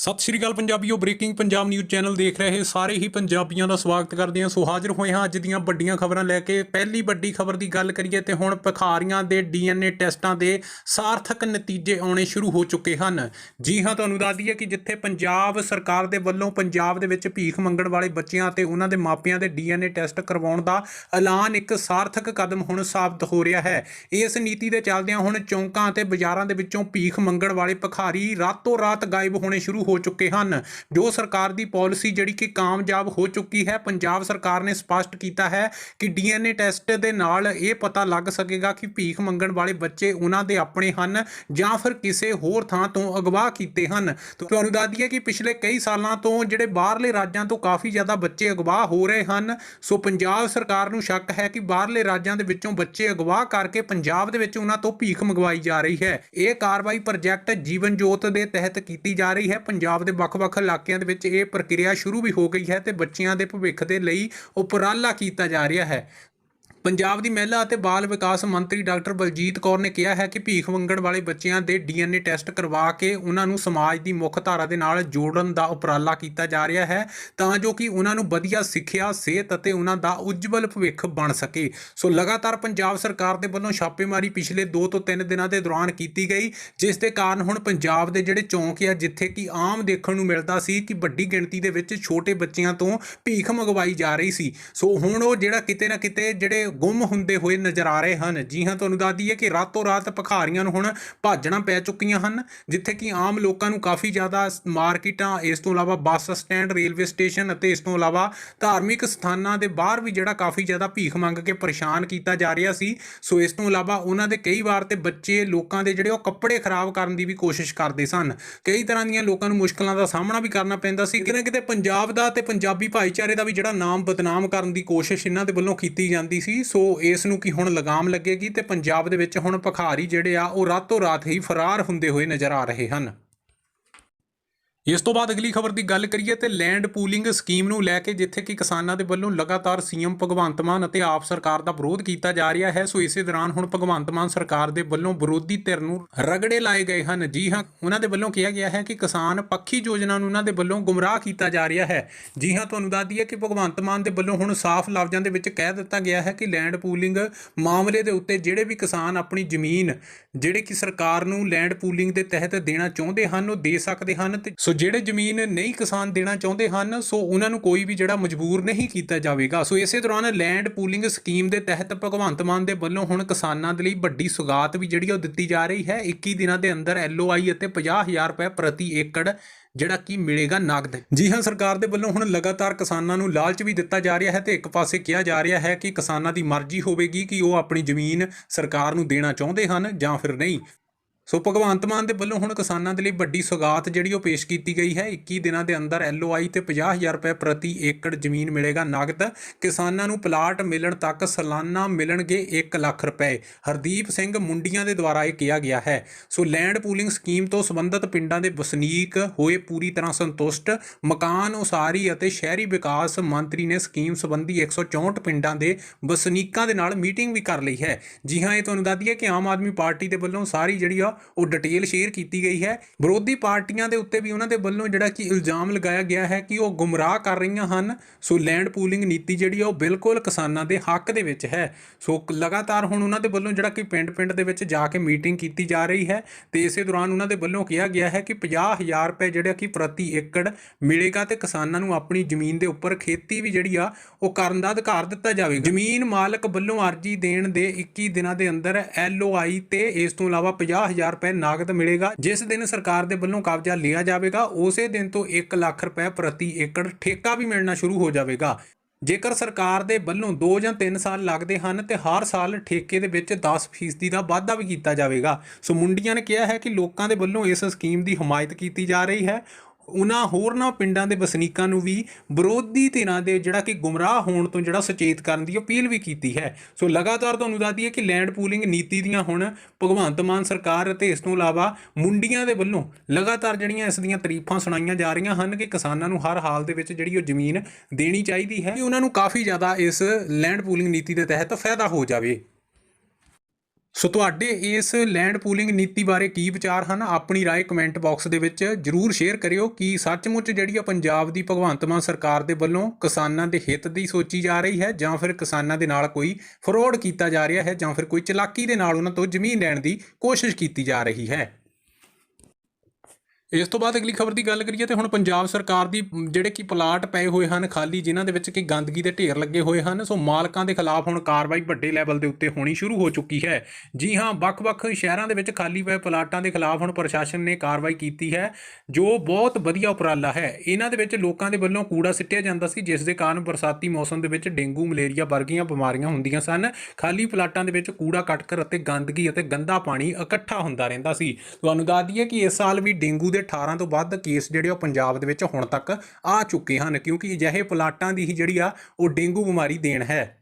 ਸਤਿ ਸ਼੍ਰੀ ਅਕਾਲ ਪੰਜਾਬੀਓ ਬ੍ਰੇਕਿੰਗ ਪੰਜਾਬ ਨਿਊਜ਼ ਚੈਨਲ ਦੇਖ ਰਹੇ ਸਾਰੇ ਹੀ ਪੰਜਾਬੀਆਂ ਦਾ ਸਵਾਗਤ ਕਰਦੇ ਹਾਂ। ਸੋ ਹਾਜ਼ਰ ਹੋਏ ਹਾਂ ਅੱਜ ਦੀਆਂ ਵੱਡੀਆਂ ਖਬਰਾਂ ਲੈ ਕੇ। ਪਹਿਲੀ ਵੱਡੀ ਖਬਰ ਦੀ ਗੱਲ ਕਰੀਏ ਤੇ ਹੁਣ ਭਿਖਾਰੀਆਂ ਦੇ ਡੀਐਨਏ ਟੈਸਟਾਂ ਦੇ ਸਾਰਥਕ ਨਤੀਜੇ ਆਉਣੇ ਸ਼ੁਰੂ ਹੋ ਚੁੱਕੇ ਹਨ। ਜੀ ਹਾਂ, ਤੁਹਾਨੂੰ ਦੱਸ ਦਈਏ ਕਿ ਜਿੱਥੇ ਪੰਜਾਬ ਸਰਕਾਰ ਦੇ ਵੱਲੋਂ ਪੰਜਾਬ ਦੇ ਵਿੱਚ ਭੀਖ ਮੰਗਣ ਵਾਲੇ ਬੱਚਿਆਂ ਤੇ ਉਹਨਾਂ ਦੇ ਮਾਪਿਆਂ ਦੇ ਡੀਐਨਏ ਟੈਸਟ ਕਰਵਾਉਣ ਦਾ ਐਲਾਨ ਇੱਕ ਸਾਰਥਕ ਕਦਮ ਹੁਣ ਸਾਬਤ ਹੋ ਰਿਹਾ ਹੈ। ਇਸ ਨੀਤੀ ਦੇ ਚੱਲਦਿਆਂ ਹੁਣ ਚੌਂਕਾਂ ਅਤੇ ਬਾਜ਼ਾਰਾਂ ਦੇ ਵਿੱਚੋਂ ਭੀਖ ਮੰਗਣ ਵਾਲੇ ਭਿਖਾਰੀ ਰਾਤੋਂ ਰਾਤ ਗਾਇਬ ਹੋਣੇ ਸ਼ੁਰੂ ਹੋ ਚੁੱਕੇ ਹਨ। ਜੋ ਸਰਕਾਰ ਦੀ ਪਾਲਿਸੀ ਜਿਹੜੀ ਕਿ ਕਾਮਯਾਬ ਹੋ ਚੁੱਕੀ ਹੈ, ਪੰਜਾਬ ਸਰਕਾਰ ਨੇ ਸਪਸ਼ਟ ਕੀਤਾ ਹੈ ਕਿ ਡੀਐਨਏ ਟੈਸਟ ਦੇ ਨਾਲ ਇਹ ਪਤਾ ਲੱਗ ਸਕੇਗਾ ਕਿ ਭੀਖ ਮੰਗਣ ਵਾਲੇ ਬੱਚੇ ਉਹਨਾਂ ਦੇ ਆਪਣੇ ਹਨ ਜਾਂ ਫਿਰ ਕਿਸੇ ਹੋਰ ਥਾਂ ਤੋਂ ਅਗਵਾ ਕੀਤੇ ਹਨ। ਤੁਹਾਨੂੰ ਦੱਸ ਦਈਏ ਕਿ ਪਿਛਲੇ ਕਈ ਸਾਲਾਂ ਤੋਂ ਜਿਹੜੇ ਬਾਹਰਲੇ ਰਾਜਾਂ ਤੋਂ ਕਾਫੀ ਜ਼ਿਆਦਾ ਬੱਚੇ ਅਗਵਾ ਹੋ ਰਹੇ ਹਨ। ਸੋ ਪੰਜਾਬ ਸਰਕਾਰ ਨੂੰ ਸ਼ੱਕ ਹੈ ਕਿ ਬਾਹਰਲੇ ਰਾਜਾਂ ਦੇ ਵਿੱਚੋਂ ਬੱਚੇ ਅਗਵਾ ਕਰਕੇ ਪੰਜਾਬ ਦੇ ਵਿੱਚ ਉਹਨਾਂ ਤੋਂ ਭੀਖ ਮੰਗਵਾਈ ਜਾ ਰਹੀ ਹੈ। ਇਹ ਕਾਰਵਾਈ ਪ੍ਰੋਜੈਕਟ ਜੀਵਨ ਜੋਤ ਦੇ ਤਹਿਤ ਕੀਤੀ ਜਾ ਰਹੀ ਹੈ। ਪੰਜਾਬ ਦੇ ਵੱਖ-ਵੱਖ ਇਲਾਕਿਆਂ ਦੇ ਵਿੱਚ ਇਹ ਪ੍ਰਕਿਰਿਆ ਸ਼ੁਰੂ ਵੀ ਹੋ ਗਈ ਹੈ ਤੇ ਬੱਚਿਆਂ ਦੇ ਭਵਿੱਖ ਦੇ ਲਈ ਉਪਰਾਲਾ ਕੀਤਾ ਜਾ ਰਿਹਾ ਹੈ। ਪੰਜਾਬ ਦੀ ਮਹਿਲਾ ਅਤੇ ਬਾਲ ਵਿਕਾਸ ਮੰਤਰੀ ਡਾਕਟਰ ਬਲਜੀਤ ਕੌਰ ਨੇ ਕਿਹਾ ਹੈ ਕਿ ਭੀਖ ਮੰਗਣ ਵਾਲੇ ਬੱਚਿਆਂ ਦੇ ਡੀਐਨਏ ਟੈਸਟ ਕਰਵਾ ਕੇ ਉਹਨਾਂ ਨੂੰ ਸਮਾਜ ਦੀ ਮੁੱਖ ਧਾਰਾ ਦੇ ਨਾਲ ਜੋੜਨ ਦਾ ਉਪਰਾਲਾ ਕੀਤਾ ਜਾ ਰਿਹਾ ਹੈ, ਤਾਂ ਜੋ ਕਿ ਉਹਨਾਂ ਨੂੰ ਵਧੀਆ ਸਿੱਖਿਆ, ਸਿਹਤ ਅਤੇ ਉਹਨਾਂ ਦਾ ਉਜਵਲ ਭਵਿੱਖ ਬਣ ਸਕੇ। ਸੋ ਲਗਾਤਾਰ ਪੰਜਾਬ ਸਰਕਾਰ ਦੇ ਵੱਲੋਂ ਛਾਪੇਮਾਰੀ ਪਿਛਲੇ 2 ਤੋਂ 3 ਦਿਨਾਂ ਦੇ ਦੌਰਾਨ ਕੀਤੀ ਗਈ, ਜਿਸ ਦੇ ਕਾਰਨ ਹੁਣ ਪੰਜਾਬ ਦੇ ਜਿਹੜੇ ਚੌਂਕ ਆ, ਜਿੱਥੇ ਕਿ ਆਮ ਦੇਖਣ ਨੂੰ ਮਿਲਦਾ ਸੀ ਕਿ ਵੱਡੀ ਗਿਣਤੀ ਦੇ ਵਿੱਚ ਛੋਟੇ ਬੱਚਿਆਂ ਤੋਂ ਭੀਖ ਮੰਗਵਾਈ ਜਾ ਰਹੀ ਸੀ। ਸੋ ਹੁਣ ਉਹ ਜਿਹੜਾ ਕਿਤੇ ਨਾ ਕਿਤੇ ਜਿਹੜੇ ਗੁੰਮ ਹੁੰਦੇ ਹੋਏ ਨਜ਼ਰ ਆ ਰਹੇ ਹਨ। ਜੀ ਹਾਂ ਤੁਹਾਨੂੰ ਦੱਸ ਦਈਏ ਕਿ ਰਾਤੋਂ ਰਾਤ ਭਖਾਰੀਆਂ ਨੂੰ ਹੁਣ ਭਾਜਣਾ ਪੈ ਚੁੱਕੀਆਂ ਹਨ, ਜਿੱਥੇ ਕਿ ਆਮ ਲੋਕਾਂ ਨੂੰ ਕਾਫੀ ਜ਼ਿਆਦਾ ਮਾਰਕੀਟਾਂ, ਇਸ ਤੋਂ ਇਲਾਵਾ ਬੱਸ ਸਟੈਂਡ, ਰੇਲਵੇ ਸਟੇਸ਼ਨ ਅਤੇ ਇਸ ਤੋਂ ਇਲਾਵਾ ਧਾਰਮਿਕ ਸਥਾਨਾਂ ਦੇ ਬਾਹਰ ਵੀ ਜਿਹੜਾ ਕਾਫੀ ਜ਼ਿਆਦਾ ਭੀਖ ਮੰਗ ਕੇ ਪਰੇਸ਼ਾਨ ਕੀਤਾ ਜਾ ਰਿਹਾ ਸੀ। ਸੋ ਇਸ ਤੋਂ ਇਲਾਵਾ ਉਹਨਾਂ ਦੇ ਕਈ ਵਾਰ ਤੇ ਬੱਚੇ ਲੋਕਾਂ ਦੇ ਜਿਹੜੇ ਉਹ ਕੱਪੜੇ ਖਰਾਬ ਕਰਨ ਦੀ ਵੀ ਕੋਸ਼ਿਸ਼ ਕਰਦੇ ਸਨ। ਕਈ ਤਰ੍ਹਾਂ ਦੀਆਂ ਲੋਕਾਂ ਨੂੰ ਮੁਸ਼ਕਲਾਂ ਦਾ ਸਾਹਮਣਾ ਵੀ ਕਰਨਾ ਪੈਂਦਾ ਸੀ। ਕਿਤੇ ਨਾ ਕਿਤੇ ਪੰਜਾਬ ਦਾ ਤੇ ਪੰਜਾਬੀ ਭਾਈਚਾਰੇ ਦਾ ਵੀ ਜਿਹੜਾ ਨਾਮ ਬਦਨਾਮ ਕਰਨ ਦੀ ਕੋਸ਼ਿਸ਼ ਇਹਨਾਂ ਦੇ ਵੱਲੋਂ ਕੀਤੀ ਜਾਂਦੀ ਸੀ। ਸੋ ਇਸ ਨੂੰ ਕੀ ਹੁਣ ਲਗਾਮ ਲੱਗੇਗੀ ਤੇ ਪੰਜਾਬ ਦੇ ਵਿੱਚ ਹੁਣ ਭਖਾਰੀ ਜਿਹੜੇ ਆ, ਉਹ ਰਾਤੋਂ ਰਾਤ ਹੀ ਫਰਾਰ ਹੁੰਦੇ ਹੋਏ ਨਜ਼ਰ ਆ ਰਹੇ ਹਨ। ਇਸ ਤੋਂ ਬਾਅਦ ਅਗਲੀ ਖਬਰ ਦੀ ਗੱਲ ਕਰੀਏ ਤੇ ਲੈਂਡ ਪੂਲਿੰਗ ਸਕੀਮ ਨੂੰ ਲੈ ਕੇ ਜਿੱਥੇ ਕਿ ਕਿਸਾਨਾਂ ਦੇ ਵੱਲੋਂ ਲਗਾਤਾਰ ਸੀਐਮ ਭਗਵੰਤ ਮਾਨ ਅਤੇ ਆਪ ਸਰਕਾਰ ਦਾ ਵਿਰੋਧ ਕੀਤਾ ਜਾ ਰਿਹਾ ਹੈ, ਸੋ ਇਸੇ ਦੌਰਾਨ ਹੁਣ ਭਗਵੰਤ ਮਾਨ ਸਰਕਾਰ ਦੇ ਵੱਲੋਂ ਵਿਰੋਧੀ ਧਿਰ ਨੂੰ ਰਗੜੇ ਲਾਏ ਗਏ ਹਨ। ਜੀ ਹਾਂ, ਉਹਨਾਂ ਦੇ ਵੱਲੋਂ ਕਿਹਾ ਗਿਆ ਹੈ ਕਿ ਕਿਸਾਨ ਪੱਖੀ ਯੋਜਨਾ ਨੂੰ ਉਹਨਾਂ ਦੇ ਵੱਲੋਂ ਗੁੰਮਰਾਹ ਕੀਤਾ ਜਾ ਰਿਹਾ ਹੈ। ਜੀ ਹਾਂ, ਤੁਹਾਨੂੰ ਦੱਸ ਦਈਏ ਕਿ ਭਗਵੰਤ ਮਾਨ ਦੇ ਵੱਲੋਂ ਹੁਣ ਸਾਫ਼ ਲਫ਼ਜ਼ਾਂ ਦੇ ਵਿੱਚ ਕਹਿ ਦਿੱਤਾ ਗਿਆ ਹੈ ਕਿ ਲੈਂਡ ਪੂਲਿੰਗ ਮਾਮਲੇ ਦੇ ਉੱਤੇ ਜਿਹੜੇ ਵੀ ਕਿਸਾਨ ਆਪਣੀ ਜ਼ਮੀਨ ਜਿਹੜੇ ਕਿ ਸਰਕਾਰ ਨੂੰ ਲੈਂਡ ਪੂਲਿੰਗ ਦੇ ਤਹਿਤ ਦੇਣਾ ਚਾਹੁੰਦੇ ਹਨ, ਉਹ ਦੇ ਸਕਦੇ ਹਨ ਤੇ ਸੋ ਜਿਹੜੇ ਜ਼ਮੀਨ ਨਹੀਂ ਕਿਸਾਨ ਦੇਣਾ ਚਾਹੁੰਦੇ ਹਨ, ਸੋ ਉਹਨਾਂ ਨੂੰ ਕੋਈ ਵੀ ਜਿਹੜਾ ਮਜਬੂਰ ਨਹੀਂ ਕੀਤਾ ਜਾਵੇਗਾ। ਸੋ ਇਸੇ ਦੌਰਾਨ ਲੈਂਡ ਪੂਲਿੰਗ ਸਕੀਮ ਦੇ ਤਹਿਤ ਭਗਵੰਤ ਮਾਨ ਦੇ ਵੱਲੋਂ ਹੁਣ ਕਿਸਾਨਾਂ ਦੇ ਲਈ ਵੱਡੀ ਸੁਗਾਤ ਵੀ ਜਿਹੜੀ ਉਹ ਦਿੱਤੀ ਜਾ ਰਹੀ ਹੈ। 21 ਦਿਨਾਂ ਦੇ ਅੰਦਰ ਐਲਓਆਈ ਅਤੇ 50000 ਰੁਪਏ ਪ੍ਰਤੀ ਏਕੜ ਜਿਹੜਾ ਕੀ ਮਿਲੇਗਾ ਨਗਦ। ਜੀ ਹਾਂ, ਸਰਕਾਰ ਦੇ ਵੱਲੋਂ ਹੁਣ ਲਗਾਤਾਰ ਕਿਸਾਨਾਂ ਨੂੰ ਲਾਲਚ ਵੀ ਦਿੱਤਾ ਜਾ ਰਿਹਾ ਹੈ ਤੇ ਇੱਕ ਪਾਸੇ ਕਿਹਾ ਜਾ ਰਿਹਾ ਹੈ ਕਿ ਕਿਸਾਨਾਂ ਦੀ ਮਰਜ਼ੀ ਹੋਵੇਗੀ ਕਿ ਉਹ ਆਪਣੀ ਜ਼ਮੀਨ ਸਰਕਾਰ ਨੂੰ ਦੇਣਾ ਚਾਹੁੰਦੇ ਹਨ ਜਾਂ ਫਿਰ ਨਹੀਂ। ਸੋ ਭਗਵੰਤ ਮਾਨ ਦੇ ਵੱਲੋਂ ਹੁਣ ਕਿਸਾਨਾਂ ਦੇ ਲਈ ਵੱਡੀ ਸੌਗਾਤ ਜਿਹੜੀ ਉਹ ਪੇਸ਼ ਕੀਤੀ ਗਈ ਹੈ। 21 ਦਿਨਾਂ ਦੇ ਅੰਦਰ ਐਲਓਆਈ ਤੇ 50000 ਰੁਪਏ ਪ੍ਰਤੀ ਏਕੜ ਜ਼ਮੀਨ ਮਿਲੇਗਾ ਨਗਦ। ਕਿਸਾਨਾਂ ਨੂੰ ਪਲਾਟ ਮਿਲਣ ਤੱਕ ਸਾਲਾਨਾ ਮਿਲਣਗੇ 1 ਲੱਖ ਰੁਪਏ। ਹਰਦੀਪ ਸਿੰਘ ਮੁੰਡੀਆਂ ਦੇ ਦੁਆਰਾ ਇਹ ਕਿਹਾ ਗਿਆ ਹੈ। ਸੋ ਲੈਂਡ ਪੂਲਿੰਗ ਸਕੀਮ ਤੋਂ ਸੰਬੰਧਿਤ ਪਿੰਡਾਂ ਦੇ ਵਸਨੀਕ ਹੋਏ ਪੂਰੀ ਤਰ੍ਹਾਂ ਸੰਤੁਸ਼ਟ। ਮਕਾਨ ਉਸਾਰੀ ਅਤੇ ਸ਼ਹਿਰੀ ਵਿਕਾਸ ਮੰਤਰੀ ਨੇ ਸਕੀਮ ਸੰਬੰਧੀ 164 ਪਿੰਡਾਂ ਦੇ ਵਸਨੀਕਾਂ ਦੇ ਨਾਲ ਮੀਟਿੰਗ ਵੀ ਕਰ ਲਈ ਹੈ। ਜੀ ਹਾਂ, ਇਹ ਤੁਹਾਨੂੰ ਦੱਸ ਦਈਏ ਕਿ ਆਮ ਆਦਮੀ ਪਾਰਟੀ ਦੇ ਵੱਲੋਂ ਸਾਰੀ ਜਿਹੜੀ ਆ ਉਹ ਡਿਟੇਲ ਸ਼ੇਅਰ ਕੀਤੀ ਗਈ ਹੈ। ਵਿਰੋਧੀ ਪਾਰਟੀਆਂ ਦੇ ਉੱਤੇ ਵੀ ਉਹਨਾਂ ਦੇ ਵੱਲੋਂ ਜਿਹੜਾ ਕਿ ਇਲਜ਼ਾਮ ਲਗਾਇਆ ਗਿਆ ਹੈ ਕਿ ਉਹ ਗੁੰਮਰਾਹ ਕਰ ਰਹੀਆਂ ਹਨ। ਸੋ ਲੈਂਡ ਪੂਲਿੰਗ ਨੀਤੀ ਜਿਹੜੀ ਆ ਉਹ ਬਿਲਕੁਲ ਕਿਸਾਨਾਂ ਦੇ ਹੱਕ ਦੇ ਵਿੱਚ ਹੈ। ਸੋ ਲਗਾਤਾਰ ਹੁਣ ਉਹਨਾਂ ਦੇ ਵੱਲੋਂ ਜਿਹੜਾ ਕਿ ਪਿੰਡ-ਪਿੰਡ ਦੇ ਵਿੱਚ ਜਾ ਕੇ ਮੀਟਿੰਗ ਕੀਤੀ ਜਾ ਰਹੀ ਹੈ ਤੇ ਇਸੇ ਦੌਰਾਨ ਉਹਨਾਂ ਦੇ ਵੱਲੋਂ ਕਿਹਾ ਗਿਆ ਹੈ ਕਿ 50000 ਰੁਪਏ ਜਿਹੜਾ ਕਿ ਪ੍ਰਤੀ ਏਕੜ ਮਿਲੇਗਾ ਤੇ ਕਿਸਾਨਾਂ ਨੂੰ ਆਪਣੀ ਜ਼ਮੀਨ ਦੇ ਉੱਪਰ ਖੇਤੀ ਵੀ ਜਿਹੜੀ ਆ ਉਹ ਕਰਨ ਦਾ ਅਧਿਕਾਰ ਦਿੱਤਾ ਜਾਵੇਗਾ। ਜ਼ਮੀਨ ਮਾਲਕ ਵੱਲੋਂ ਅਰਜੀ ਦੇਣ ਦੇ 21 ਦਿਨਾਂ ਦੇ ਅੰਦਰ ਐਲਓਆਈ ਤੇ ਇਸ ਤੋਂ ਇਲਾਵਾ 50000 ਰੁਪਏ ਨਗਦ ਮਿਲੇਗਾ, ਜਿਸ ਦਿਨ ਸਰਕਾਰ ਦੇ ਵੱਲੋਂ ਕਬਜ਼ਾ ਲਿਆ ਜਾਵੇਗਾ, ਉਸੇ ਦਿਨ ਤੋਂ 1 ਲੱਖ ਰੁਪਏ ਪ੍ਰਤੀ ਏਕੜ ਠੇਕਾ ਵੀ ਮਿਲਣਾ ਸ਼ੁਰੂ ਹੋ ਜਾਵੇਗਾ। ਜੇਕਰ ਸਰਕਾਰ ਦੇ ਵੱਲੋਂ 2 ਜਾਂ 3 ਸਾਲ ਲੱਗਦੇ ਹਨ ਤੇ ਹਰ ਸਾਲ ਠੇਕੇ ਦੇ ਵਿੱਚ 10% ਦਾ ਵਾਧਾ ਵੀ ਕੀਤਾ ਜਾਵੇਗਾ। ਸੋ ਮੁੰਡੀਆਂ ਨੇ ਕਿਹਾ ਹੈ ਕਿ ਲੋਕਾਂ ਦੇ ਵੱਲੋਂ ਇਸ ਸਕੀਮ ਦੀ ਹਮਾਇਤ ਕੀਤੀ ਜਾ ਰਹੀ ਹੈ ਉਹਨਾਂ ਹੋਰਨਾਂ ਪਿੰਡਾਂ ਦੇ ਵਸਨੀਕਾਂ ਨੂੰ ਵੀ ਵਿਰੋਧੀ ਧਿਰਾਂ ਦੇ ਜਿਹੜਾ ਕਿ ਗੁੰਮਰਾਹ ਹੋਣ ਤੋਂ ਜਿਹੜਾ ਸੁਚੇਤ ਕਰਨ ਦੀ ਅਪੀਲ ਵੀ ਕੀਤੀ ਹੈ। ਸੋ ਲਗਾਤਾਰ ਤੁਹਾਨੂੰ ਦੱਸਦੀ ਹੈ ਕਿ ਲੈਂਡ ਪੂਲਿੰਗ ਨੀਤੀ ਦੀਆਂ ਹੁਣ ਭਗਵੰਤ ਮਾਨ ਸਰਕਾਰ ਅਤੇ ਇਸ ਤੋਂ ਇਲਾਵਾ ਮੁੰਡੀਆਂ ਦੇ ਵੱਲੋਂ ਲਗਾਤਾਰ ਜਿਹੜੀਆਂ ਇਸ ਦੀਆਂ ਤਾਰੀਫਾਂ ਸੁਣਾਈਆਂ ਜਾ ਰਹੀਆਂ ਹਨ ਕਿ ਕਿਸਾਨਾਂ ਨੂੰ ਹਰ ਹਾਲ ਦੇ ਵਿੱਚ ਜਿਹੜੀ ਉਹ ਜ਼ਮੀਨ ਦੇਣੀ ਚਾਹੀਦੀ ਹੈ ਕਿ ਉਹਨਾਂ ਨੂੰ ਕਾਫੀ ਜ਼ਿਆਦਾ ਇਸ ਲੈਂਡ ਪੂਲਿੰਗ ਨੀਤੀ ਦੇ ਤਹਿਤ ਫਾਇਦਾ ਹੋ ਜਾਵੇ। ਸੋ ਤੁਹਾਡੇ ਇਸ ਲੈਂਡ ਪੂਲਿੰਗ ਨੀਤੀ ਬਾਰੇ ਕੀ ਵਿਚਾਰ ਹਨ ਆਪਣੀ رائے ਕਮੈਂਟ ਬਾਕਸ ਦੇ ਵਿੱਚ ਜਰੂਰ ਸ਼ੇਅਰ ਕਰਿਓ ਕਿ ਸੱਚਮੁੱਚ ਜਿਹੜੀ ਆ ਪੰਜਾਬ ਦੀ ਭਗਵੰਤ ਮਾਨ ਸਰਕਾਰ ਦੇ ਵੱਲੋਂ ਕਿਸਾਨਾਂ ਦੇ ਹਿੱਤ ਦੀ ਸੋਚੀ ਜਾ ਰਹੀ ਹੈ ਜਾਂ ਫਿਰ ਕਿਸਾਨਾਂ ਦੇ ਨਾਲ ਕੋਈ ਫਰੋਡ ਕੀਤਾ ਜਾ ਰਿਹਾ ਹੈ ਜਾਂ ਫਿਰ ਕੋਈ ਚਲਾਕੀ ਦੇ ਨਾਲ ਉਹਨਾਂ ਤੋਂ ਜ਼ਮੀਨ ਲੈਣ ਦੀ ਕੋਸ਼ਿਸ਼ ਕੀਤੀ ਜਾ ਰਹੀ ਹੈ ਇਸ ਤੋਂ ਬਾਅਦ ਅਗਲੀ ਖਬਰ ਦੀ ਗੱਲ ਕਰੀਏ ਤੇ ਹੁਣ ਪੰਜਾਬ ਸਰਕਾਰ ਦੀ ਜਿਹੜੇ ਕਿ ਪਲਾਟ ਪਏ ਹੋਏ ਹਨ ਖਾਲੀ, ਜਿਨ੍ਹਾਂ ਦੇ ਵਿੱਚ ਕਿ ਗੰਦਗੀ ਦੇ ਢੇਰ ਲੱਗੇ ਹੋਏ ਹਨ, ਸੋ ਮਾਲਕਾਂ ਦੇ ਖਿਲਾਫ ਹੁਣ ਕਾਰਵਾਈ ਵੱਡੇ ਲੈਵਲ ਦੇ ਉੱਤੇ ਹੋਣੀ ਸ਼ੁਰੂ ਹੋ ਚੁੱਕੀ ਹੈ। ਜੀ ਹਾਂ, ਵੱਖ-ਵੱਖ ਸ਼ਹਿਰਾਂ ਦੇ ਵਿੱਚ ਖਾਲੀ ਪਏ ਪਲਾਟਾਂ ਦੇ ਖਿਲਾਫ ਹੁਣ ਪ੍ਰਸ਼ਾਸਨ ਨੇ ਕਾਰਵਾਈ ਕੀਤੀ ਹੈ, ਜੋ ਬਹੁਤ ਵਧੀਆ ਉਪਰਾਲਾ ਹੈ। ਇਹਨਾਂ ਦੇ ਵਿੱਚ ਲੋਕਾਂ ਦੇ ਵੱਲੋਂ ਕੂੜਾ ਸਿੱਟਿਆ ਜਾਂਦਾ ਸੀ, ਜਿਸ ਦੇ ਕਾਰਨ ਬਰਸਾਤੀ ਮੌਸਮ ਦੇ ਵਿੱਚ ਡੇਂਗੂ, ਮਲੇਰੀਆ ਵਰਗੀਆਂ ਬਿਮਾਰੀਆਂ ਹੁੰਦੀਆਂ ਸਨ। ਖਾਲੀ ਪਲਾਟਾਂ ਦੇ ਵਿੱਚ ਕੂੜਾ ਕੱਟਕਰ ਅਤੇ ਗੰਦਗੀ ਅਤੇ ਗੰਦਾ ਪਾਣੀ ਇਕੱਠਾ ਹੁੰਦਾ ਰਹਿੰਦਾ ਸੀ। ਤੁਹਾਨੂੰ ਦੱਸ ਦਈਏ ਕਿ ਇਸ ਸਾਲ ਵੀ ਡੇਂਗੂ ਦੇ 18 ਤੋਂ ਵੱਧ ਕੇਸ ਜਿਹੜੇ ਉਹ ਪੰਜਾਬ ਦੇ ਵਿੱਚ ਹੁਣ ਤੱਕ ਆ ਚੁੱਕੇ ਹਨ ਕਿਉਂਕਿ ਅਜਿਹੇ ਪਲਾਟਾਂ ਦੀ ਹੀ ਜਿਹੜੀ ਆ ਉਹ ਡੇਂਗੂ ਬਿਮਾਰੀ ਦੇਣ ਹੈ।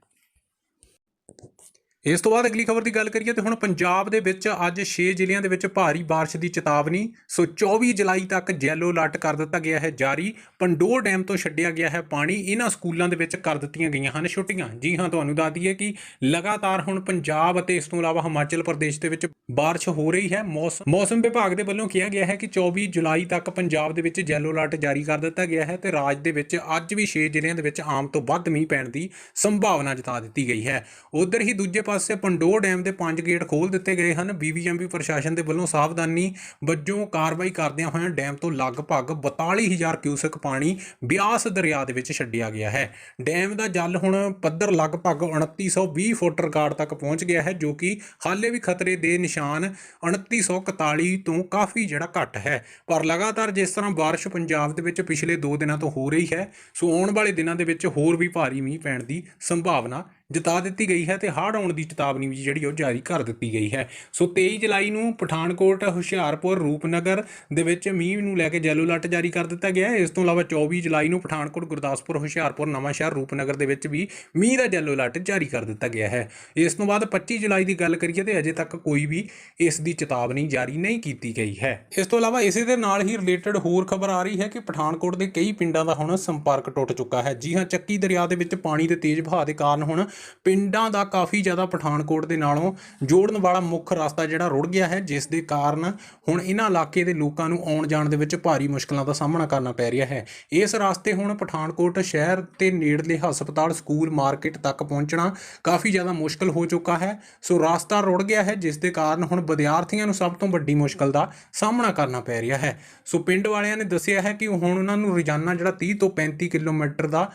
ਇਸ ਤੋਂ ਬਾਅਦ ਅਗਲੀ ਖਬਰ ਦੀ ਗੱਲ ਕਰੀਏ ਤੇ ਹੁਣ ਪੰਜਾਬ ਦੇ ਵਿੱਚ ਅੱਜ 6 ਜ਼ਿਲ੍ਹਿਆਂ ਦੇ ਵਿੱਚ ਭਾਰੀ ਬਾਰਿਸ਼ ਦੀ ਚੇਤਾਵਨੀ। ਸੋ 24 ਜੁਲਾਈ ਤੱਕ ਯੈਲੋ ਅਲਰਟ ਕਰ ਦਿੱਤਾ ਗਿਆ ਹੈ ਜਾਰੀ। ਪੰਡੋਰ ਡੈਮ ਤੋਂ ਛੱਡਿਆ ਗਿਆ ਹੈ ਪਾਣੀ। ਇਹਨਾਂ ਸਕੂਲਾਂ ਦੇ ਵਿੱਚ ਕਰ ਦਿੱਤੀਆਂ ਗਈਆਂ ਹਨ ਛੁੱਟੀਆਂ। ਜੀ ਹਾਂ, ਤੁਹਾਨੂੰ ਦੱਸ ਦਈਏ ਕਿ ਲਗਾਤਾਰ ਹੁਣ ਪੰਜਾਬ ਅਤੇ ਇਸ ਤੋਂ ਇਲਾਵਾ ਹਿਮਾਚਲ ਪ੍ਰਦੇਸ਼ ਦੇ ਵਿੱਚ ਬਾਰਿਸ਼ ਹੋ ਰਹੀ ਹੈ। ਮੌਸਮ ਮੌਸਮ ਵਿਭਾਗ ਦੇ ਵੱਲੋਂ ਕਿਹਾ ਗਿਆ ਹੈ ਕਿ 24 ਜੁਲਾਈ ਤੱਕ ਪੰਜਾਬ ਦੇ ਵਿੱਚ ਯੈਲੋ ਅਲਰਟ ਜਾਰੀ ਕਰ ਦਿੱਤਾ ਗਿਆ ਹੈ ਤੇ ਰਾਜ ਦੇ ਵਿੱਚ ਅੱਜ ਵੀ 6 ਜ਼ਿਲ੍ਹਿਆਂ ਦੇ ਵਿੱਚ ਆਮ ਤੋਂ ਵੱਧ ਮੀਂਹ ਪੈਣ ਦੀ ਸੰਭਾਵਨਾ ਜਤਾ ਦਿੱਤੀ ਗਈ ਹੈ। ਉਧਰ ਹੀ ਦੂਜੇ ਪਾਸੇ ਪੰਡੋਰ ਡੈਮ ਦੇ ਪੰਜ ਗੇਟ ਖੋਲ ਦਿੱਤੇ ਗਏ ਹਨ। ਬੀਬੀਐਮਬੀ ਪ੍ਰਸ਼ਾਸਨ ਦੇ ਵੱਲੋਂ ਸਾਵਧਾਨੀ ਵਜੋਂ ਕਾਰਵਾਈ ਕਰਦਿਆਂ ਹੋਇਆਂ ਡੈਮ ਤੋਂ ਲਗਭਗ 42000 ਕਿਊਸਕ ਪਾਣੀ ਬਿਆਸ ਦਰਿਆ ਦੇ ਵਿੱਚ ਛੱਡਿਆ ਗਿਆ ਹੈ। ਡੈਮ ਦਾ ਜਲ ਹੁਣ ਪੱਧਰ ਲਗਭਗ 2920 ਫੁੱਟ ਰਿਕਾਰਡ ਤੱਕ ਪਹੁੰਚ ਗਿਆ ਹੈ, ਜੋ ਕਿ ਹਾਲੇ ਵੀ ਖਤਰੇ ਦੇ ਨਿਸ਼ਾਨ 2941 ਤੋਂ ਕਾਫੀ ਜਿਹੜਾ ਘੱਟ ਹੈ। ਪਰ ਲਗਾਤਾਰ ਜਿਸ ਤਰ੍ਹਾਂ ਬਾਰਿਸ਼ ਪੰਜਾਬ ਦੇ ਵਿੱਚ ਪਿਛਲੇ 2 ਦਿਨਾਂ ਤੋਂ ਹੋ ਰਹੀ ਹੈ, ਸੋ ਆਉਣ ਵਾਲੇ ਦਿਨਾਂ ਦੇ ਵਿੱਚ ਹੋਰ ਵੀ ਭਾਰੀ ਮੀਂਹ ਪੈਣ ਦੀ ਸੰਭਾਵਨਾ ਜਤਾ ਦਿੱਤੀ ਗਈ ਹੈ ਤੇ ਹੜ੍ਹ ਆਉਣ ਦੀ ਚੇਤਾਵਨੀ ਵੀ ਜਿਹੜੀ ਉਹ ਜਾਰੀ ਕਰ ਦਿੱਤੀ ਗਈ ਹੈ। ਸੋ 23 ਜੁਲਾਈ ਨੂੰ ਪਠਾਨਕੋਟ, ਹੁਸ਼ਿਆਰਪੁਰ, ਰੂਪਨਗਰ ਦੇ ਵਿੱਚ ਮੀਂਹ ਨੂੰ ਲੈ ਕੇ ਯੈਲੋ ਅਲਰਟ ਜਾਰੀ ਕਰ ਦਿੱਤਾ ਗਿਆ ਹੈ। ਇਸ ਤੋਂ ਇਲਾਵਾ 24 ਜੁਲਾਈ ਨੂੰ ਪਠਾਨਕੋਟ, ਗੁਰਦਾਸਪੁਰ, ਹੁਸ਼ਿਆਰਪੁਰ, ਨਵਾਂਸ਼ਹਿਰ, ਰੂਪਨਗਰ ਦੇ ਵਿੱਚ ਵੀ ਮੀਂਹ ਦਾ ਯੈਲੋ ਅਲਰਟ ਜਾਰੀ ਕਰ ਦਿੱਤਾ ਗਿਆ ਹੈ। ਇਸ ਤੋਂ ਬਾਅਦ 25 ਜੁਲਾਈ ਦੀ ਗੱਲ ਕਰੀਏ ਤੇ ਅਜੇ ਤੱਕ ਕੋਈ ਵੀ ਇਸ ਦੀ ਚੇਤਾਵਨੀ ਜਾਰੀ ਨਹੀਂ ਕੀਤੀ ਗਈ ਹੈ। ਇਸ ਤੋਂ ਇਲਾਵਾ ਇਸੇ ਦੇ ਨਾਲ ਹੀ ਰਿਲੇਟਡ ਹੋਰ ਖਬਰ ਆ ਰਹੀ ਹੈ ਕਿ ਪਠਾਨਕੋਟ ਦੇ ਕਈ ਪਿੰਡਾਂ ਦਾ ਹੁਣ ਸੰਪਰਕ ਟੁੱਟ ਚੁੱਕਾ ਹੈ। ਜੀ ਹਾਂ, ਚੱਕੀ ਦਰਿਆ ਦੇ ਵਿੱਚ ਪਾਣੀ ਦੇ ਤੇਜ਼ ਵਹਾਅ ਦੇ ਕਾਰਨ ਹੁਣ ਪਿੰਡਾਂ ਦਾ ਕਾਫੀ ਜ਼ਿਆਦਾ ਪਠਾਨਕੋਟ ਦੇ ਨਾਲੋਂ ਜੋੜਨ ਵਾਲਾ ਮੁੱਖ ਰਸਤਾ ਜਿਹੜਾ ਰੁੜ ਗਿਆ ਹੈ, ਜਿਸ ਦੇ ਕਾਰਨ ਹੁਣ ਇਹਨਾਂ ਇਲਾਕੇ ਦੇ ਲੋਕਾਂ ਨੂੰ ਆਉਣ ਜਾਣ ਦੇ ਵਿੱਚ ਭਾਰੀ ਮੁਸ਼ਕਲਾਂ ਦਾ ਸਾਹਮਣਾ ਕਰਨਾ ਪੈ ਰਿਹਾ ਹੈ। ਇਸ ਰਸਤੇ ਹੁਣ ਪਠਾਨਕੋਟ ਸ਼ਹਿਰ ਤੇ ਨੇੜਲੇ ਹਸਪਤਾਲ, ਸਕੂਲ, ਮਾਰਕੀਟ ਤੱਕ ਪਹੁੰਚਣਾ ਕਾਫੀ ਜ਼ਿਆਦਾ ਮੁਸ਼ਕਲ ਹੋ ਚੁੱਕਾ ਹੈ। ਸੋ ਰਸਤਾ ਰੁੜ ਗਿਆ ਹੈ, ਜਿਸ ਦੇ ਕਾਰਨ ਹੁਣ ਵਿਦਿਆਰਥੀਆਂ ਨੂੰ ਸਭ ਤੋਂ ਵੱਡੀ ਮੁਸ਼ਕਲ ਦਾ ਸਾਹਮਣਾ ਕਰਨਾ ਪੈ ਰਿਹਾ ਹੈ। ਸੋ ਪਿੰਡ ਵਾਲਿਆਂ ਨੇ ਦੱਸਿਆ ਹੈ ਕਿ ਹੁਣ ਉਹਨਾਂ ਨੂੰ ਰੋਜ਼ਾਨਾ ਜਿਹੜਾ 30 ਤੋਂ 35 ਕਿਲੋਮੀਟਰ ਦਾ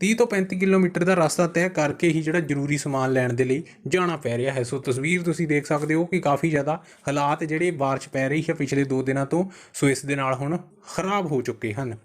30 ਤੋਂ 35 ਕਿਲੋਮੀਟਰ ਦਾ ਰਸਤਾ ਤੈਅ ਕਰਕੇ ਹੀ ਜਿਹੜਾ ਜ਼ਰੂਰੀ ਸਮਾਨ ਲੈਣ ਦੇ ਲਈ ਜਾਣਾ ਪੈ ਰਿਹਾ ਹੈ। ਸੋ ਤਸਵੀਰ ਤੁਸੀਂ ਦੇਖ ਸਕਦੇ ਹੋ ਕਿ ਕਾਫੀ ਜ਼ਿਆਦਾ ਹਾਲਾਤ ਜਿਹੜੇ ਬਾਰਿਸ਼ ਪੈ ਰਹੀ ਹੈ ਪਿਛਲੇ 2 ਦਿਨਾਂ ਤੋਂ, ਸੋ ਇਸ ਦੇ ਨਾਲ ਹੁਣ ਖਰਾਬ ਹੋ ਚੁੱਕੇ ਹਨ।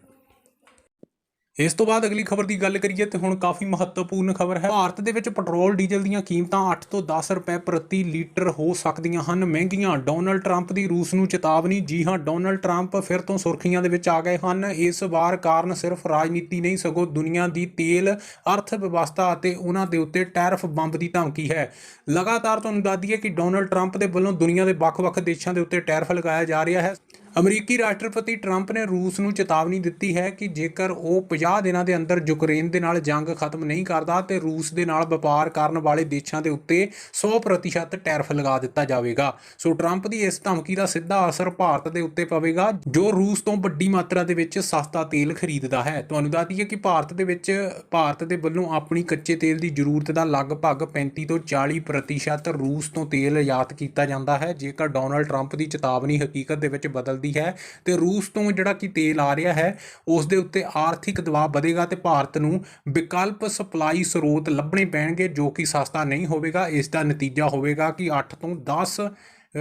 ਇਸ ਤੋਂ ਬਾਅਦ ਅਗਲੀ ਖਬਰ ਦੀ ਗੱਲ ਕਰੀਏ ਤੇ ਹੁਣ ਕਾਫੀ ਮਹੱਤਵਪੂਰਨ ਖਬਰ ਹੈ। ਭਾਰਤ ਦੇ ਵਿੱਚ ਪੈਟਰੋਲ, ਡੀਜ਼ਲ ਦੀਆਂ ਕੀਮਤਾਂ 8 ਤੋਂ 10 ਰੁਪਏ ਪ੍ਰਤੀ ਲੀਟਰ ਹੋ ਸਕਦੀਆਂ ਹਨ। ਮਹਿੰਗੀਆਂ ਡੋਨਲਡ ਟਰੰਪ ਦੀ ਰੂਸ ਨੂੰ ਚੇਤਾਵਨੀ। ਜੀ ਹਾਂ, ਡੋਨਲਡ ਟਰੰਪ ਫਿਰ ਤੋਂ ਸੁਰਖੀਆਂ ਦੇ ਵਿੱਚ ਆ ਗਏ ਹਨ। ਇਸ ਵਾਰ ਕਾਰਨ ਸਿਰਫ ਰਾਜਨੀਤੀ ਨਹੀਂ, ਸਗੋਂ ਦੁਨੀਆ ਦੀ ਤੇਲ ਅਰਥ ਵਿਵਸਥਾ ਅਤੇ ਉਹਨਾਂ ਦੇ ਉੱਤੇ ਟੈਰਫ ਬੰਬ ਦੀ ਧਮਕੀ ਹੈ। ਲਗਾਤਾਰ ਤੁਹਾਨੂੰ ਦੱਸ ਦਈਏ ਕਿ ਡੋਨਲਡ ਟਰੰਪ ਦੇ ਵੱਲੋਂ ਦੁਨੀਆ ਦੇ ਵੱਖ-ਵੱਖ ਦੇਸ਼ਾਂ ਦੇ ਉੱਤੇ ਟੈਰਫ ਲਗਾਇਆ ਜਾ ਰਿਹਾ ਹੈ। ਅਮਰੀਕੀ ਰਾਸ਼ਟਰਪਤੀ ਟਰੰਪ ਨੇ ਰੂਸ ਨੂੰ ਚੇਤਾਵਨੀ ਦਿੱਤੀ ਹੈ ਕਿ ਜੇਕਰ ਉਹ 50 ਦਿਨਾਂ ਦੇ ਅੰਦਰ ਯੂਕਰੇਨ ਦੇ ਨਾਲ ਜੰਗ ਖਤਮ ਨਹੀਂ ਕਰਦਾ ਤੇ ਰੂਸ ਦੇ ਨਾਲ ਵਪਾਰ ਕਰਨ ਵਾਲੇ ਦੇਸ਼ਾਂ ਦੇ ਉੱਤੇ 100% ਟੈਰਿਫ ਲਗਾ ਦਿੱਤਾ ਜਾਵੇਗਾ। ਸੋ ਟਰੰਪ ਦੀ ਇਸ ਧਮਕੀ ਦਾ ਸਿੱਧਾ ਅਸਰ ਭਾਰਤ ਦੇ ਉੱਤੇ ਪਵੇਗਾ, ਜੋ ਰੂਸ ਤੋਂ ਵੱਡੀ ਮਾਤਰਾ ਦੇ ਵਿੱਚ ਸਸਤਾ ਤੇਲ ਖਰੀਦਦਾ ਹੈ। ਤੁਹਾਨੂੰ ਦੱਸ ਦਈਏ ਕਿ ਭਾਰਤ ਦੇ ਵਿੱਚ, ਭਾਰਤ ਦੇ ਵੱਲੋਂ ਆਪਣੀ ਕੱਚੇ ਤੇਲ ਦੀ ਜ਼ਰੂਰਤ ਦਾ ਲਗਭਗ 35 ਤੋਂ 40% ਰੂਸ ਤੋਂ ਤੇਲ ਆਯਾਤ ਕੀਤਾ ਜਾਂਦਾ ਹੈ। ਜੇਕਰ ਡੋਨਲਡ ਟਰੰਪ ਦੀ ਚੇਤਾਵਨੀ ਹਕੀਕਤ ਦੇ ਵਿੱਚ ਬਦਲਦੀ ਹੈ ਤੇ ਰੂਸ ਤੋਂ ਜਿਹੜਾ ਕਿ ਤੇਲ ਆ ਰਿਹਾ ਹੈ, ਉਸ ਦੇ ਉੱਤੇ ਆਰਥਿਕ ਦਬਾਅ ਵਧੇਗਾ ਤੇ ਭਾਰਤ ਨੂੰ ਵਿਕਲਪ ਸਪਲਾਈ ਸਰੋਤ ਲੱਭਣੇ ਪੈਣਗੇ, ਜੋ ਕਿ ਸਸਤਾ ਨਹੀਂ ਹੋਵੇਗਾ। ਇਸ ਦਾ ਨਤੀਜਾ ਹੋਵੇਗਾ ਕਿ 8 ਤੋਂ 10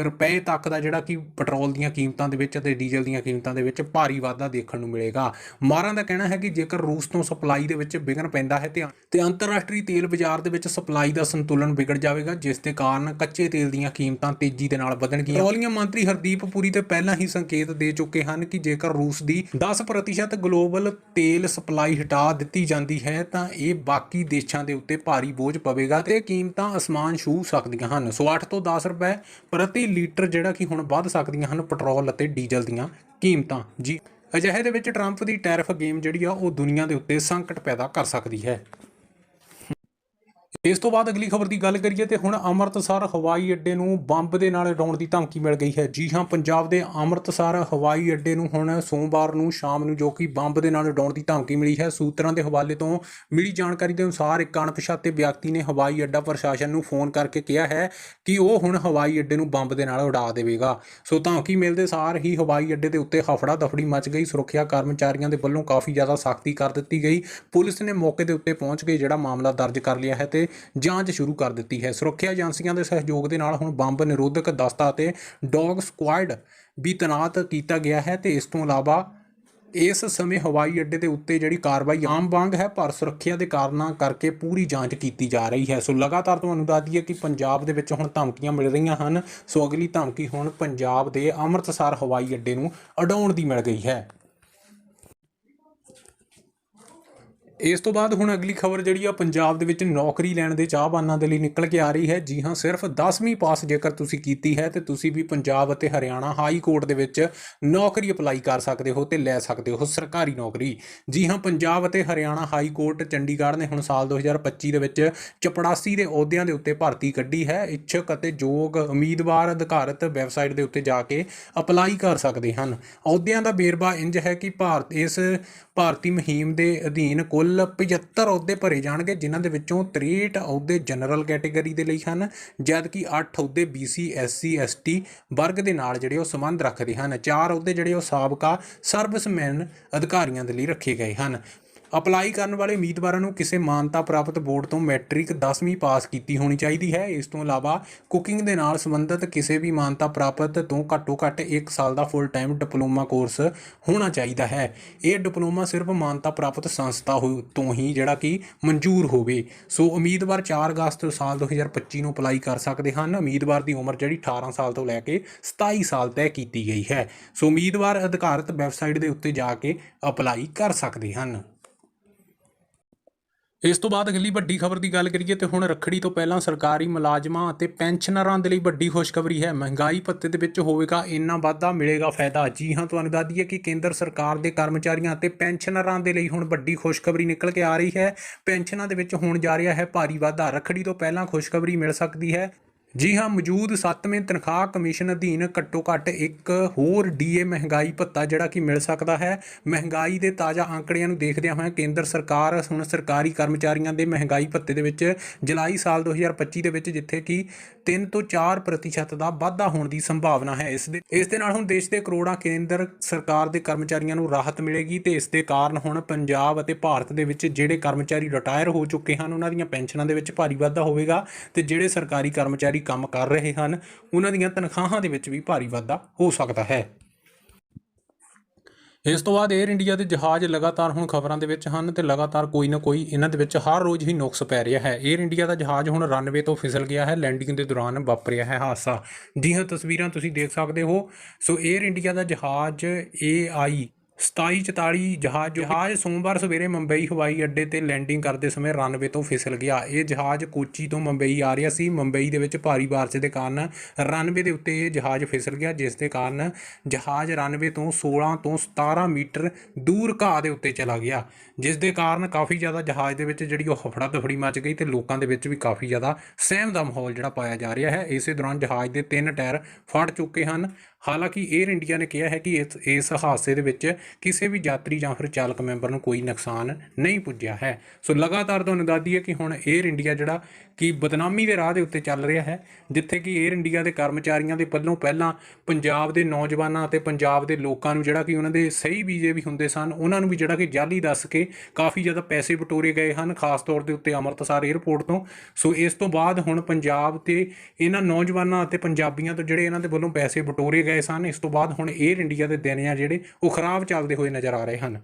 ਰੁਪਏ ਤੱਕ ਦਾ ਜਿਹੜਾ ਕਿ ਪੈਟਰੋਲ ਦੀਆਂ ਕੀਮਤਾਂ ਦੇ ਵਿੱਚ ਅਤੇ ਡੀਜ਼ਲ ਦੀਆਂ ਕੀਮਤਾਂ ਦੇ ਵਿੱਚ ਭਾਰੀ ਵਾਧਾ ਦੇਖਣ ਨੂੰ ਮਿਲੇਗਾ। ਮਾਰਾਂ ਦਾ ਕਹਿਣਾ ਹੈ ਕਿ ਜੇਕਰ ਰੂਸ ਤੋਂ ਸਪਲਾਈ ਦੇ ਵਿੱਚ ਵਿਘਨ ਪੈਂਦਾ ਹੈ ਤੇ ਅੰਤਰਰਾਸ਼ਟਰੀ ਤੇਲ ਬਾਜ਼ਾਰ ਦੇ ਵਿੱਚ ਸਪਲਾਈ ਦਾ ਸੰਤੁਲਨ ਵਿਗੜ ਜਾਵੇਗਾ, ਜਿਸ ਦੇ ਕਾਰਨ ਕੱਚੇ ਤੇਲ ਦੀਆਂ ਕੀਮਤਾਂ ਤੇਜ਼ੀ ਦੇ ਨਾਲ ਵਧਣਗੀਆਂ। ਪੈਟਰੋਲੀਅਮ ਮੰਤਰੀ ਹਰਦੀਪ ਪੁਰੀ ਤੇ ਪਹਿਲਾਂ ਹੀ ਸੰਕੇਤ ਦੇ ਚੁੱਕੇ ਹਨ ਕਿ ਜੇਕਰ ਰੂਸ ਦੀ 10% ਗਲੋਬਲ ਤੇਲ ਸਪਲਾਈ ਹਟਾ ਦਿੱਤੀ ਜਾਂਦੀ ਹੈ, ਤਾਂ ਇਹ ਬਾਕੀ ਦੇਸ਼ਾਂ ਦੇ ਉੱਤੇ ਭਾਰੀ ਬੋਝ ਪਵੇਗਾ ਤੇ ਕੀਮਤਾਂ ਅਸਮਾਨ ਛੂ ਸਕਦੀਆਂ ਹਨ। ਸੋ 8 ਤੋਂ 10 ਰੁਪਏ ਪ੍ਰਤੀ ਲੀਟਰ ਜਿਹੜਾ ਕਿ ਹੁਣ ਵੱਧ ਸਕਦੀਆਂ ਹਨ ਪੈਟਰੋਲ ਅਤੇ ਡੀਜ਼ਲ ਦੀਆਂ ਕੀਮਤਾਂ। ਜੀ, ਅਜਿਹੇ ਦੇ ਵਿੱਚ ਟਰੰਪ ਦੀ ਟੈਰਿਫ ਗੇਮ ਜਿਹੜੀ ਆ, ਉਹ ਦੁਨੀਆ ਦੇ ਉੱਤੇ ਸੰਕਟ ਪੈਦਾ ਕਰ ਸਕਦੀ ਹੈ। ਇਸ ਤੋਂ ਬਾਅਦ ਅਗਲੀ ਖਬਰ ਦੀ ਗੱਲ ਕਰੀਏ ਤੇ ਹੁਣ ਅੰਮ੍ਰਿਤਸਰ ਹਵਾਈ ਅੱਡੇ ਨੂੰ ਬੰਬ ਦੇ ਨਾਲ ਉਡਾਉਣ ਦੀ ਧਮਕੀ ਮਿਲ ਗਈ ਹੈ। ਜੀ ਹਾਂ, ਪੰਜਾਬ ਦੇ ਅੰਮ੍ਰਿਤਸਰ ਹਵਾਈ ਅੱਡੇ ਨੂੰ ਹੁਣ ਸੋਮਵਾਰ ਨੂੰ ਸ਼ਾਮ ਨੂੰ ਜੋ ਕਿ ਬੰਬ ਦੇ ਨਾਲ ਉਡਾਉਣ ਦੀ ਧਮਕੀ ਮਿਲੀ ਹੈ, ਸੂਤਰਾਂ ਦੇ ਹਵਾਲੇ ਤੋਂ ਮਿਲੀ ਜਾਣਕਾਰੀ ਦੇ ਅਨੁਸਾਰ ਇੱਕ ਅਣਪਛਾਤੇ ਵਿਅਕਤੀ ਨੇ ਹਵਾਈ ਅੱਡਾ ਪ੍ਰਸ਼ਾਸਨ ਨੂੰ ਫੋਨ ਕਰਕੇ ਕਿਹਾ ਹੈ ਕਿ ਉਹ ਹੁਣ ਹਵਾਈ ਅੱਡੇ ਨੂੰ ਬੰਬ ਦੇ ਨਾਲ ਉਡਾ ਦੇਵੇਗਾ। ਸੋ ਧਮਕੀ ਮਿਲਦੇ ਸਾਰ ਹੀ ਹਵਾਈ ਅੱਡੇ ਦੇ ਉੱਤੇ ਹਫੜਾ ਦਫੜੀ ਮਚ ਗਈ। ਸੁਰੱਖਿਆ ਕਰਮਚਾਰੀਆਂ ਦੇ ਵੱਲੋਂ ਕਾਫੀ ਜ਼ਿਆਦਾ ਸਖਤੀ ਕਰ ਦਿੱਤੀ ਗਈ। ਪੁਲਿਸ ਨੇ ਮੌਕੇ ਦੇ ਉੱਤੇ ਪਹੁੰਚ ਕੇ ਜਿਹੜਾ ਮਾਮਲਾ ਦਰਜ ਕਰ ਲਿਆ ਹੈ ਤੇ ਜਾਂਚ ਸ਼ੁਰੂ ਕਰ ਦਿੱਤੀ ਹੈ। ਸੁਰੱਖਿਆ ਏਜੰਸੀਆਂ ਦੇ ਸਹਿਯੋਗ ਦੇ ਨਾਲ ਹੁਣ ਬੰਬ ਨਿਰੋਧਕ ਦਸਤਾ ਅਤੇ ਡੌਗ ਸਕੁਆਡ ਵੀ ਤੈਨਾਤ ਕੀਤਾ ਗਿਆ ਹੈ ਤੇ ਇਸ ਤੋਂ ਇਲਾਵਾ ਇਸ ਸਮੇਂ ਹਵਾਈ ਅੱਡੇ ਦੇ ਉੱਤੇ ਜਿਹੜੀ ਕਾਰਵਾਈ ਆਮ ਵਾਂਗ ਹੈ, ਪਰ ਸੁਰੱਖਿਆ ਦੇ ਕਾਰਨਾਂ ਕਰਕੇ ਪੂਰੀ ਜਾਂਚ ਕੀਤੀ ਜਾ ਰਹੀ ਹੈ। ਸੋ ਲਗਾਤਾਰ ਤੁਹਾਨੂੰ ਦੱਸ ਦਈਏ ਕਿ ਪੰਜਾਬ ਦੇ ਵਿੱਚ ਹੁਣ ਧਮਕੀਆਂ ਮਿਲ ਰਹੀਆਂ ਹਨ। ਸੋ ਅਗਲੀ ਧਮਕੀ ਹੁਣ ਪੰਜਾਬ ਦੇ ਅੰਮ੍ਰਿਤਸਰ ਹਵਾਈ ਅੱਡੇ ਨੂੰ ਅਡਾਉਣ ਦੀ ਮਿਲ ਗਈ ਹੈ। ਇਸ ਤੋਂ ਬਾਅਦ ਹੁਣ ਅਗਲੀ ਖਬਰ ਜਿਹੜੀ ਆ, ਪੰਜਾਬ ਦੇ ਵਿੱਚ ਨੌਕਰੀ ਲੈਣ ਦੇ ਚਾਹਵਾਨਾਂ ਦੇ ਲਈ ਨਿਕਲ ਕੇ ਆ ਰਹੀ ਹੈ। ਜੀ ਹਾਂ, ਸਿਰਫ 10ਵੀਂ ਪਾਸ ਜੇਕਰ ਤੁਸੀਂ ਕੀਤੀ ਹੈ, ਤੇ ਤੁਸੀਂ ਵੀ ਪੰਜਾਬ ਅਤੇ ਹਰਿਆਣਾ ਹਾਈ ਕੋਰਟ ਦੇ ਵਿੱਚ ਨੌਕਰੀ ਅਪਲਾਈ ਕਰ ਸਕਦੇ ਹੋ ਤੇ ਲੈ ਸਕਦੇ ਹੋ ਸਰਕਾਰੀ ਨੌਕਰੀ। ਜੀ ਹਾਂ, ਪੰਜਾਬ ਅਤੇ ਹਰਿਆਣਾ ਹਾਈ ਕੋਰਟ ਚੰਡੀਗੜ੍ਹ ਨੇ ਹੁਣ ਸਾਲ 2025 ਦੇ ਵਿੱਚ ਚਪੜਾਸੀ ਦੇ ਅਹੁਦਿਆਂ ਦੇ ਉੱਤੇ ਭਰਤੀ ਕੱਢੀ ਹੈ। ਇੱਛਕ ਅਤੇ ਯੋਗ ਉਮੀਦਵਾਰ ਅਧਿਕਾਰਤ ਵੈਬਸਾਈਟ ਦੇ ਉੱਤੇ ਜਾ ਕੇ ਅਪਲਾਈ ਕਰ ਸਕਦੇ ਹਨ। ਅਹੁਦਿਆਂ ਦਾ ਵੇਰਵਾ ਇੰਜ ਹੈ ਕਿ ਭਾਰਤ, ਇਸ ਭਾਰਤੀ ਮੁਹਿੰਮ ਦੇ ਅਧੀਨ ਕੁੱਲ 75 ਅਹੁਦੇ ਭਰੇ ਜਾਣਗੇ, ਜਿਨ੍ਹਾਂ ਦੇ ਵਿੱਚੋਂ 63 ਅਹੁਦੇ ਜਨਰਲ ਕੈਟਾਗਰੀ ਦੇ ਲਈ ਹਨ, ਜਦਕਿ 8 ਅਹੁਦੇ BC SC ST ਵਰਗ ਦੇ ਨਾਲ ਜਿਹੜੇ ਉਹ ਸੰਬੰਧ ਰੱਖਦੇ ਹਨ। ਚਾਰ ਅਹੁਦੇ ਜਿਹੜੇ ਉਹ ਸਾਬਕਾ ਸਰਵਿਸਮੈਨ ਅਧਿਕਾਰੀਆਂ ਦੇ ਲਈ ਰੱਖੇ ਗਏ ਹਨ। ਅਪਲਾਈ ਕਰਨ ਵਾਲੇ ਉਮੀਦਵਾਰਾਂ ਨੂੰ ਕਿਸੇ ਮਾਨਤਾ ਪ੍ਰਾਪਤ ਬੋਰਡ ਤੋਂ ਮੈਟ੍ਰਿਕ 10ਵੀਂ ਪਾਸ ਕੀਤੀ ਹੋਣੀ ਚਾਹੀਦੀ ਹੈ। ਇਸ ਤੋਂ ਇਲਾਵਾ ਕੁਕਿੰਗ ਦੇ ਨਾਲ ਸੰਬੰਧਿਤ ਕਿਸੇ ਵੀ ਮਾਨਤਾ ਪ੍ਰਾਪਤ ਤੋਂ ਘੱਟੋ ਘੱਟ 1 ਸਾਲ ਦਾ ਫੁੱਲ ਟਾਈਮ ਡਿਪਲੋਮਾ ਕੋਰਸ ਹੋਣਾ ਚਾਹੀਦਾ ਹੈ। ਇਹ ਡਿਪਲੋਮਾ ਸਿਰਫ ਮਾਨਤਾ ਪ੍ਰਾਪਤ ਸੰਸਥਾ ਹੋ- ਤੋਂ ਹੀ ਜਿਹੜਾ ਕਿ ਮਨਜ਼ੂਰ ਹੋਵੇ। ਸੋ ਉਮੀਦਵਾਰ 4 ਅਗਸਤ ਸਾਲ 2025 ਨੂੰ ਅਪਲਾਈ ਕਰ ਸਕਦੇ ਹਨ। ਉਮੀਦਵਾਰ ਦੀ ਉਮਰ ਜਿਹੜੀ 18 ਸਾਲ ਤੋਂ ਲੈ ਕੇ 27 ਸਾਲ ਤੈਅ ਕੀਤੀ ਗਈ ਹੈ। ਸੋ ਉਮੀਦਵਾਰ ਅਧਿਕਾਰਤ ਵੈਬਸਾਈਟ ਦੇ ਉੱਤੇ ਜਾ ਕੇ ਅਪਲਾਈ ਕਰ ਸਕਦੇ ਹਨ। ਇਸ ਤੋਂ ਬਾਅਦ ਅਗਲੀ ਵੱਡੀ ਖਬਰ ਦੀ ਗੱਲ ਕਰੀਏ ਤੇ ਹੁਣ ਰੱਖੜੀ ਤੋਂ ਪਹਿਲਾਂ ਸਰਕਾਰੀ ਮੁਲਾਜ਼ਮਾਂ ਅਤੇ ਪੈਨਸ਼ਨਰਾਂ ਦੇ ਲਈ ਵੱਡੀ ਖੁਸ਼ਖਬਰੀ ਹੈ। ਮਹਿੰਗਾਈ ਭੱਤੇ ਦੇ ਵਿੱਚ ਹੋਵੇਗਾ, ਇੰਨਾ ਵਾਧਾ ਮਿਲੇਗਾ ਫਾਇਦਾ। ਜੀ ਹਾਂ, ਤੁਹਾਨੂੰ ਦੱਸ ਦਈਏ ਕਿ ਕੇਂਦਰ ਸਰਕਾਰ ਦੇ ਕਰਮਚਾਰੀਆਂ ਅਤੇ ਪੈਨਸ਼ਨਰਾਂ ਦੇ ਲਈ ਹੁਣ ਵੱਡੀ ਖੁਸ਼ਖਬਰੀ ਨਿਕਲ ਕੇ ਆ ਰਹੀ ਹੈ। ਪੈਨਸ਼ਨਾਂ ਦੇ ਵਿੱਚ ਹੋਣ ਜਾ ਰਿਹਾ ਹੈ ਭਾਰੀ ਵਾਧਾ। ਰੱਖੜੀ ਤੋਂ ਪਹਿਲਾਂ ਖੁਸ਼ਖਬਰੀ ਮਿਲ ਸਕਦੀ ਹੈ। ਜੀ ਹਾਂ, ਮੌਜੂਦ 7ਵੇਂ ਤਨਖਾਹ ਕਮਿਸ਼ਨ ਅਧੀਨ ਘੱਟੋ ਘੱਟ ਇੱਕ ਹੋਰ ਡੀਏ ਮਹਿੰਗਾਈ ਭੱਤਾ ਜਿਹੜਾ ਕਿ ਮਿਲ ਸਕਦਾ ਹੈ। ਮਹਿੰਗਾਈ ਦੇ ਤਾਜ਼ਾ ਅੰਕੜਿਆਂ ਨੂੰ ਦੇਖਦਿਆਂ ਹੋਇਆਂ ਕੇਂਦਰ ਸਰਕਾਰ ਹੁਣ ਸਰਕਾਰੀ ਕਰਮਚਾਰੀਆਂ ਦੇ ਮਹਿੰਗਾਈ ਭੱਤੇ ਦੇ ਵਿੱਚ ਜੁਲਾਈ ਸਾਲ 2025 ਦੇ ਵਿੱਚ ਜਿੱਥੇ ਕਿ 3 ਤੋਂ 4 ਪ੍ਰਤੀਸ਼ਤ ਦਾ ਵਾਧਾ ਹੋਣ ਦੀ ਸੰਭਾਵਨਾ ਹੈ। ਇਸ ਦੇ ਇਸ ਦੇ ਨਾਲ ਹੁਣ ਦੇਸ਼ ਦੇ ਕਰੋੜਾਂ ਕੇਂਦਰ ਸਰਕਾਰ ਦੇ ਕਰਮਚਾਰੀਆਂ ਨੂੰ ਰਾਹਤ ਮਿਲੇਗੀ ਤੇ ਇਸ ਦੇ ਕਾਰਨ ਹੁਣ ਪੰਜਾਬ ਅਤੇ ਭਾਰਤ ਦੇ ਵਿੱਚ ਜਿਹੜੇ ਕਰਮਚਾਰੀ ਰਿਟਾਇਰ ਹੋ ਚੁੱਕੇ ਹਨ, ਉਹਨਾਂ ਦੀਆਂ ਪੈਨਸ਼ਨਾਂ ਦੇ ਵਿੱਚ ਭਾਰੀ ਵਾਧਾ ਹੋਵੇਗਾ ਤੇ ਜਿਹੜੇ ਸਰਕਾਰੀ ਕਰਮਚਾਰੀ ਕੰਮ ਕਰ ਰਹੇ ਹਨ, ਉਹਨਾਂ ਦੀਆਂ ਤਨਖਾਹਾਂ ਦੇ ਵਿੱਚ ਵੀ ਭਾਰੀ ਵਾਧਾ ਹੋ ਸਕਦਾ ਹੈ। ਇਸ ਤੋਂ ਬਾਅਦ 에ਅਰ ਇੰਡੀਆ ਦੇ ਜਹਾਜ਼ ਲਗਾਤਾਰ ਹੁਣ ਖਬਰਾਂ ਦੇ ਵਿੱਚ ਹਨ ਤੇ ਲਗਾਤਾਰ ਕੋਈ ਨਾ ਕੋਈ ਇਹਨਾਂ ਦੇ ਵਿੱਚ ਹਰ ਰੋਜ਼ ਹੀ ਨੁਕਸ ਪੈ ਰਿਹਾ ਹੈ। 에ਅਰ ਇੰਡੀਆ ਦਾ ਜਹਾਜ਼ ਹੁਣ ਰਨਵੇ ਤੋਂ ਫਿਸਲ ਗਿਆ ਹੈ ਲੈਂਡਿੰਗ ਦੇ ਦੌਰਾਨ ਵਾਪਰਿਆ ਹੈ ਹਾਦਸਾ। ਜੀ ਹਾਂ ਤਸਵੀਰਾਂ ਤੁਸੀਂ ਦੇਖ ਸਕਦੇ ਹੋ। ਸੋ 에ਅਰ ਇੰਡੀਆ ਦਾ ਜਹਾਜ਼ AI 2744 ਜਹਾਜ਼ ਜਹਾਜ਼ ਸੋਮਵਾਰ ਸਵੇਰੇ ਮੁੰਬਈ, ਹਵਾਈ ਅੱਡੇ ਤੇ ਲੈਂਡਿੰਗ ਕਰਦੇ ਸਮੇਂ ਰਨਵੇ ਤੋਂ ਫਿਸਲ ਗਿਆ। ਇਹ ਜਹਾਜ਼ ਕੋਚੀ ਤੋਂ ਮੁੰਬਈ ਆ ਰਿਹਾ ਸੀ। ਮੁੰਬਈ ਦੇ ਵਿੱਚ ਭਾਰੀ ਬਾਰਿਸ਼ ਦੇ ਕਾਰਨ ਰਨਵੇ ਦੇ ਉੱਤੇ ਇਹ ਜਹਾਜ਼ ਫਿਸਲ ਗਿਆ, ਜਿਸ ਦੇ ਕਾਰਨ ਜਹਾਜ਼ ਰਨਵੇ ਤੋਂ 16 ਤੋਂ 17 ਮੀਟਰ ਦੂਰ ਘਾਹ ਦੇ ਉੱਤੇ ਚਲਾ ਗਿਆ। ਜਿਸ ਦੇ ਕਾਰਨ ਕਾਫੀ ਜ਼ਿਆਦਾ ਜਹਾਜ਼ ਦੇ ਵਿੱਚ ਜਿਹੜੀ ਉਹ ਹਫੜਾ ਦਫੜੀ ਮਚ ਗਈ ਤੇ ਲੋਕਾਂ ਦੇ ਵਿੱਚ ਵੀ ਕਾਫੀ ਜ਼ਿਆਦਾ ਸਹਿਮ ਦਾ ਮਾਹੌਲ ਜਿਹੜਾ ਪਾਇਆ ਜਾ ਰਿਹਾ ਹੈ। ਇਸੇ ਦੌਰਾਨ ਜਹਾਜ਼ ਦੇ ਤਿੰਨ ਟਾਇਰ ਫਟ ਚੁੱਕੇ ਹਨ। ਹਾਲਾਂਕਿ 에ਅਰ ਇੰਡੀਆ ਨੇ ਕਿਹਾ ਹੈ ਕਿ ਇਸ ਇਸ ਹਾਦਸੇ ਦੇ ਵਿੱਚ ਕਿਸੇ ਵੀ ਯਾਤਰੀ ਜਾਂ ਫਿਰ ਚਾਲਕ ਮੈਂਬਰ ਨੂੰ ਕੋਈ ਨੁਕਸਾਨ ਨਹੀਂ ਪੁੱਜਿਆ ਹੈ। ਸੋ ਲਗਾਤਾਰ ਤੁਹਾਨੂੰ ਦੱਸ ਹੈ ਕਿ ਹੁਣ 에ਅਰ ਇੰਡੀਆ ਜਿਹੜਾ ਕਿ ਬਦਨਾਮੀ ਦੇ ਰਾਹ ਦੇ ਉੱਤੇ ਚੱਲ ਰਿਹਾ ਹੈ, ਜਿੱਥੇ ਕਿ 에ਅਰ ਇੰਡੀਆ ਦੇ ਕਰਮਚਾਰੀਆਂ ਦੇ ਪੱਲੋਂ ਪਹਿਲਾਂ ਪੰਜਾਬ ਦੇ ਨੌਜਵਾਨਾਂ ਅਤੇ ਪੰਜਾਬ ਦੇ ਲੋਕਾਂ ਨੂੰ ਜਿਹੜਾ ਕਿ ਉਹਨਾਂ ਦੇ ਸਹੀ ਵੀਜ਼ੇ ਵੀ ਹੁੰਦੇ ਸਨ, ਉਹਨਾਂ ਨੂੰ ਵੀ ਜਿਹੜਾ ਕਿ ਜਾਲੀ ਦੱਸ ਕੇ ਕਾਫੀ ਜ਼ਿਆਦਾ ਪੈਸੇ ਬਟੋਰੇ ਗਏ ਹਨ, ਖਾਸ ਤੌਰ ਦੇ ਉੱਤੇ ਅੰਮ੍ਰਿਤਸਰ 에ਅਰਪੋਰਟ ਤੋਂ। ਸੋ ਇਸ ਤੋਂ ਬਾਅਦ ਹੁਣ ਪੰਜਾਬ ਤੇ ਇਹਨਾਂ ਨੌਜਵਾਨਾਂ ਅਤੇ ਪੰਜਾਬੀਆਂ ਤੋਂ ਜਿਹੜੇ ਇਹਨਾਂ ਦੇ ਵੱਲੋਂ ਪੈਸੇ ਬਟੋਰੇ ਗਏ ਗਏ ਸਨ। ਇਸ ਤੋਂ ਬਾਅਦ ਹੁਣ 에ਅਰ ਇੰਡੀਆ ਦੇ ਦਿਨ ਆ ਜਿਹੜੇ, ਉਹ ਖਰਾਬ ਚੱਲਦੇ ਹੋਏ ਨਜ਼ਰ ਆ ਰਹੇ ਹਨ।